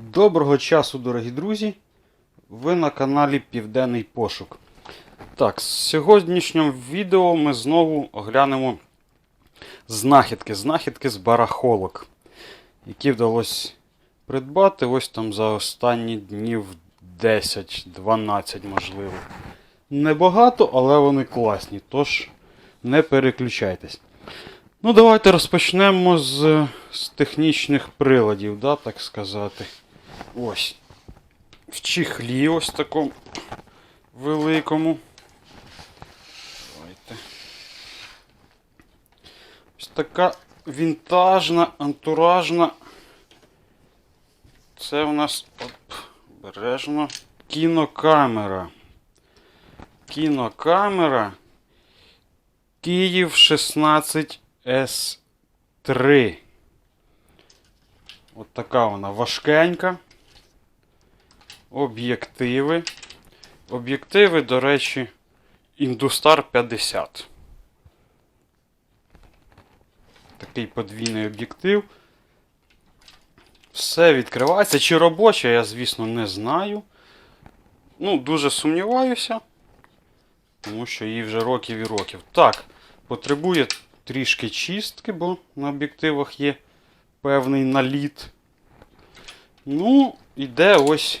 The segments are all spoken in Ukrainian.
Доброго часу, дорогі друзі! Ви на каналі Південний Пошук. Так, в сьогоднішньому відео ми знову оглянемо знахідки, знахідки з барахолок, які вдалося придбати ось там за останні днів 10-12, можливо. Небагато, але вони класні, тож не переключайтесь. Ну, давайте розпочнемо з, з технічних приладів, да, так сказати. Ось. В чехлі ось такому великому. Давайте. Ось така вінтажна, антуражна. Це у нас оп, обережно. Кінокамера. Кінокамера. Київ 16 С3. От така вона важкенька. Об'єктиви. Об'єктиви, до речі, Industar 50. Такий подвійний об'єктив. Все відкривається. Чи робоче, я, звісно, не знаю. Ну, дуже сумніваюся. Тому що їй вже років і років. Так, потребує трішки чистки, бо на об'єктивах є певний наліт. Ну, іде ось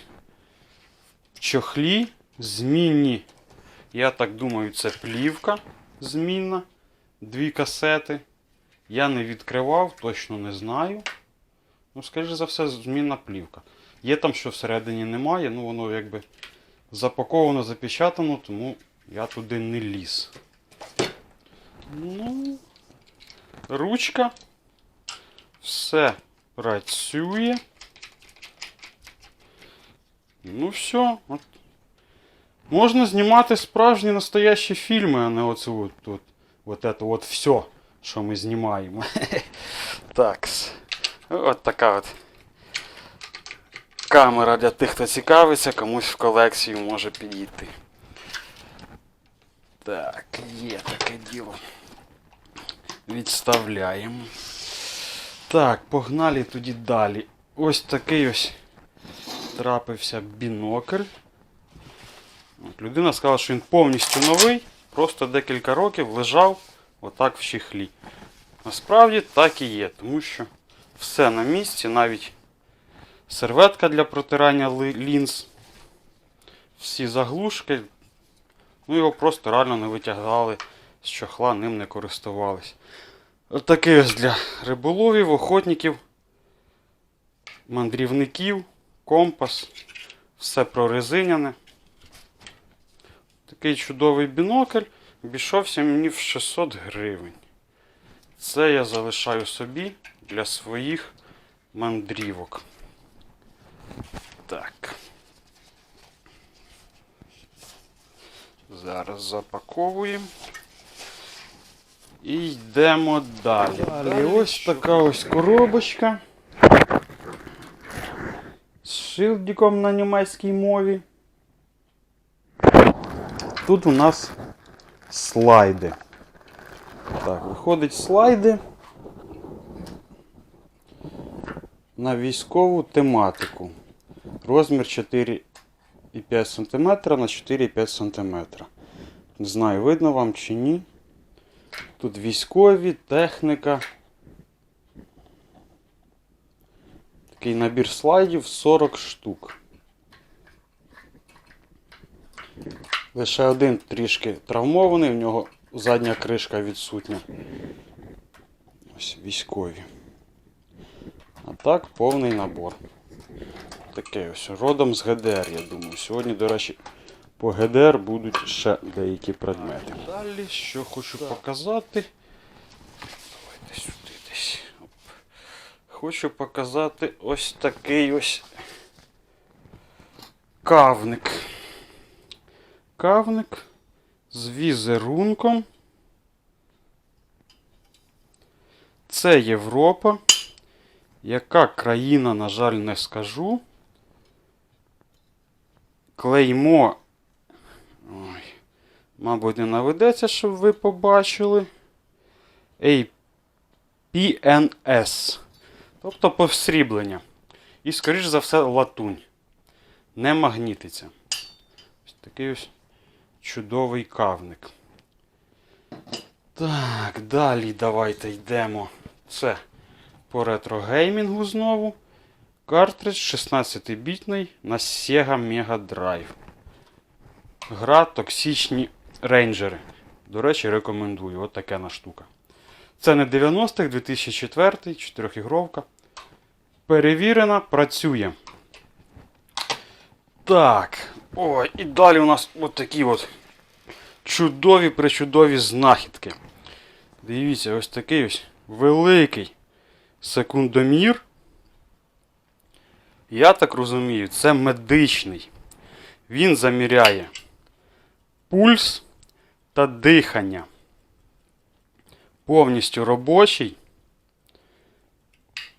в чохлі змінні. Я так думаю, це плівка змінна. Дві касети. Я не відкривав, точно не знаю. Ну, скоріше за все, змінна плівка. Є там, що всередині немає, ну воно якби запаковано, запечатано, тому я туди не ліз. Ну, ручка. Все працює. Ну все. От. Можна знімати справжні настоящі фільми, а не оце от, от, от это от все, що ми знімаємо. Так. От така от камера для тих, хто цікавиться, комусь в колекцію може підійти. Так, є таке діло. Відставляємо. Так, погнали тоді далі. Ось такий ось трапився бінокль. От, людина сказала, що він повністю новий, просто декілька років лежав отак в чехлі. Насправді так і є, тому що все на місці, навіть серветка для протирання лінз, всі заглушки. Ну, його просто реально не витягали з чохла, ним не користувались. Отакий ось для риболовів, охотників, мандрівників, компас, все прорезиняне. Такий чудовий бінокль обійшовся мені в 600 гривень. Це я залишаю собі для своїх мандрівок. Так. Зараз запаковуємо. І йдемо далі. Далі ось така ось коробочка. З шилдиком на німецькій мові. Тут у нас слайди. Так, виходить слайди на військову тематику. Розмір 4,5 см на 4,5 см. Не знаю, видно вам чи ні. Тут військові, техніка. Такий набір слайдів 40 штук. Лише один трішки травмований, в нього задня кришка відсутня. Ось військові. А так повний набор. Таке ось родом з ГДР, я думаю. Сьогодні, до речі, по ГДР будуть ще деякі предмети. Далі, що хочу показати. Давайте сюди десь. Оп. Хочу показати ось такий ось кавник. Кавник з візерунком. Це Європа. Яка країна, на жаль, не скажу. Клеймо. Ой, мабуть, не наведеться, щоб ви побачили. APNS. Тобто повсріблення. І, скоріш за все, латунь. Не магнітиться. Ось такий ось чудовий кавник. Так, далі давайте йдемо. Це по ретрогеймінгу знову. Картридж 16-бітний на Sega Mega Drive. Гра Токсичні рейнджери. До речі, рекомендую. От така на штука. Це не 90-х, 2004, 4-ігровка. Перевірена, працює. Так. Ой, і далі у нас от такі от чудові причудові знахідки. Дивіться, ось такий ось великий секундомір. Я так розумію, це медичний. Він заміряє пульс та дихання. Повністю робочий.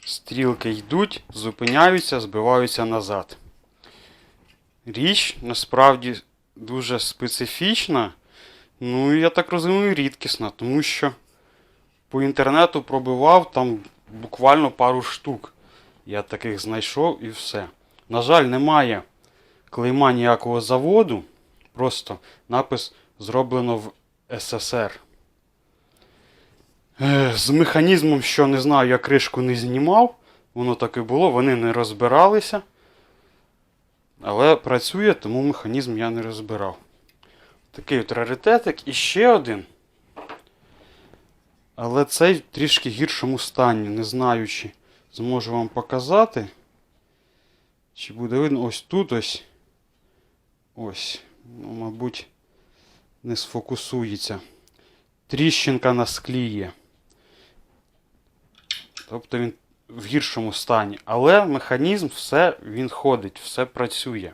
Стрілки йдуть, зупиняються, збиваються назад. Річ насправді дуже специфічна. Ну, я так розумію, рідкісна, тому що по інтернету пробивав там буквально пару штук. Я таких знайшов і все. На жаль, немає клейма ніякого заводу. Просто напис зроблено в СССР. Е, З механізмом, що не знаю, я кришку не знімав. Воно так і було, вони не розбиралися. Але працює, тому механізм я не розбирав. Такий от раритетик. І ще один. Але цей в трішки гіршому стані, не знаю, чи зможу вам показати. Чи буде видно ось тут ось. Ось. Ну, мабуть, не сфокусується. Тріщинка на склі є. Тобто він в гіршому стані. Але механізм все він ходить, все працює.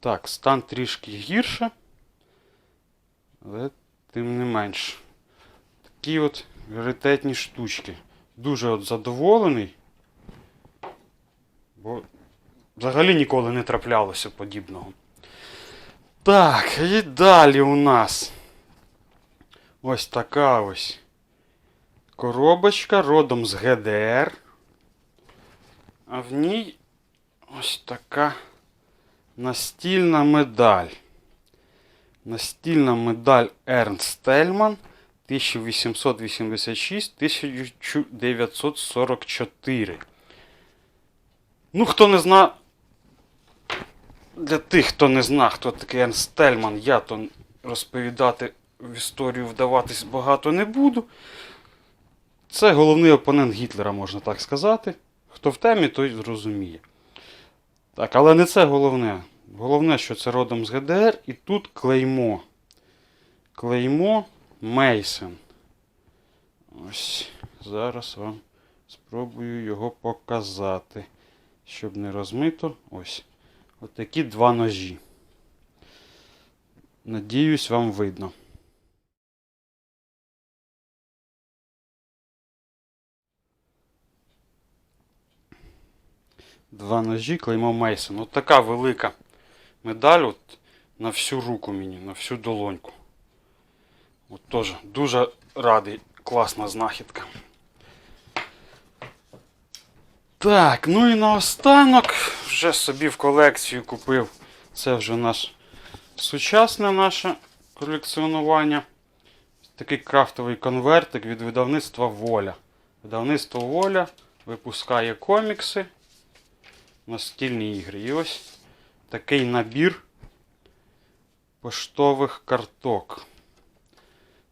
Так, стан трішки гірше. Але тим не менш. Такі от раритетні штучки. Дуже от задоволений. Бо взагалі ніколи не траплялося подібного. Так, і далі у нас ось така ось коробочка родом з ГДР. А в ній ось така настільна медаль. Настільна медаль Ернст Тельман 1886-1944. Ну, хто не зна. Для тих, хто не зна, хто такий Ернст Тельман, я то розповідати в історію вдаватись багато не буду. Це головний опонент Гітлера, можна так сказати. Хто в темі, той зрозуміє. Так, але не це головне. Головне, що це родом з ГДР, і тут клеймо. Клеймо Мейсен. Ось. Зараз вам спробую його показати. Щоб не розмито. Ось. Отакі два ножі. Надіюсь, вам видно. Два ножі, клеймо Мейсон. От така велика медаль от, на всю руку мені, на всю долоньку. От теж дуже радий, класна знахідка. Так, ну і наостанок вже собі в колекцію купив. Це вже наш сучасне наше колекціонування. Такий крафтовий конвертик від видавництва Воля. Видавництво Воля випускає комікси, настільні ігри. І ось такий набір поштових карток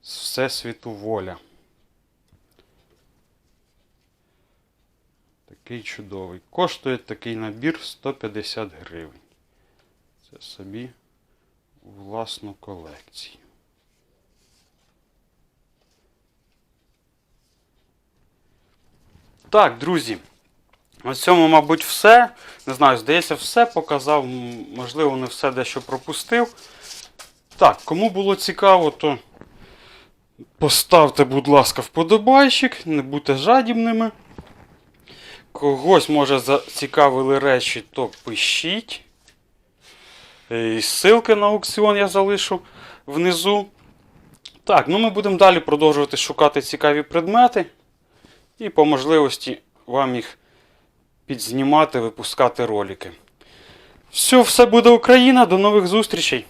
з Всесвіту Воля. Такий чудовий. Коштує такий набір 150 гривень. Це собі власну колекцію. Так, друзі. На цьому, мабуть, все. Не знаю, здається, все показав. Можливо, не все дещо пропустив. Так, кому було цікаво, то поставте, будь ласка, вподобайчик, не будьте жадібними. Когось, може, зацікавили речі, то пишіть. Е, І ссылки на аукціон я залишу внизу. Так, ну ми будемо далі продовжувати шукати цікаві предмети. І по можливості вам їх підзнімати, випускати ролики. Все, все буде Україна. До нових зустрічей!